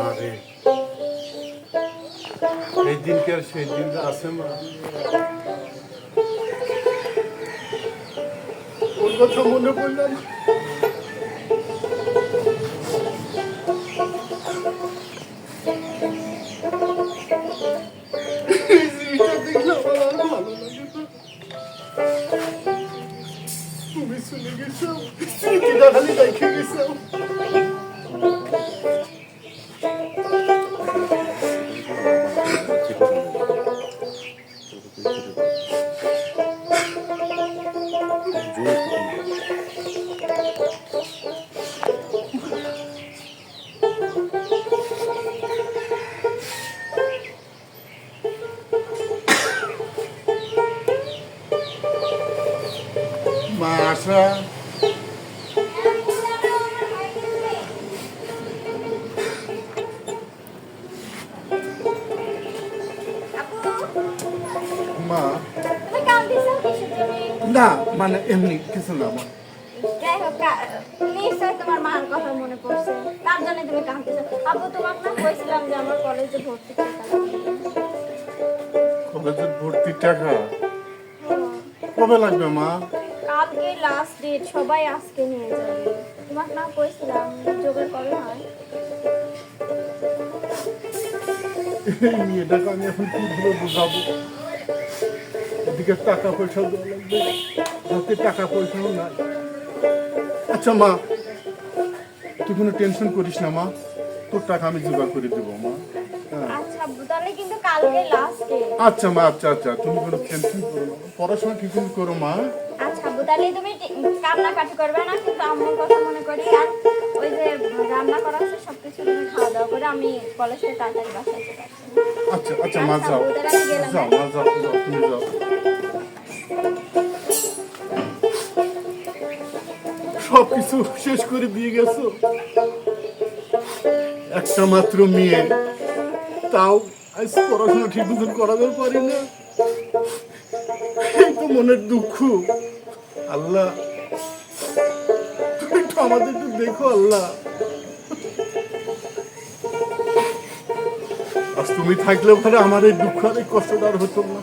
আরে এই দিনকে আর সেই দিন আছে মা। ওর কথা মনে পড়লাম। তুমি চলে গেছো। খালি রেখে গেছো। আশা মা? না মানে এমনি কিছু না মা যাই হোক, কা- তোমার মার কথা মনে পড়ছে। তার জন্য তুমি কাঁদতেছো। আপু, তোমাকে না কইছিলাম যে আমার কলেজে ভর্তি টাকা কবে লাগবে মা কালকে লাস্ট ডেট সবাই আজকে নিয়ে যাবে। তোমাকে না কইছিলাম যোগের কবে হয় মেয়েটাকে আমি এখন কি বোঝাবো? এদিকে টাকা পয়সা দেওয়া লাগবে হাতে টাকা পয়সাও নাই। আচ্ছা মা তুই কোনো টেনশন করিস না মা তোর টাকা আমি জোগাড় করে দেবো মা। হ্যাঁ। আচ্ছা আচ্ছা মা আচ্ছা আচ্ছা তুমি কোনো টেনশন করো না। পড়াশোনা ঠিক করো মা? আচ্ছা তাহলে তুমি টি- কান্নাকাটি করবে না কিন্তু আম্মুর কথা মনে করি আর ওই যে রান্না করা আছে সবকিছু তুমি খাওয়া দাওয়া করে আমি কলেজ তাড়াতাড়ি বাসায় চলে আসব। আচ্ছা আচ্ছা মা আচ্ছা, যাও গেলাম, যাও? মা যাও তুমি যাও। সব কিছু শেষ করে দিয়ে গেছো? একটা মাত্র মেয়ে। তাও আজ পড়াশোনা ঠিক মতন করাতে পারি না। এই তো মনের দুঃখ। আল্লাহ। তুমি একটু আমাদের একটু দেখো আল্লাহ। আজ তুমি থাকলে পরে আমার এই দুঃখ আর কষ্টটা আর হতো না।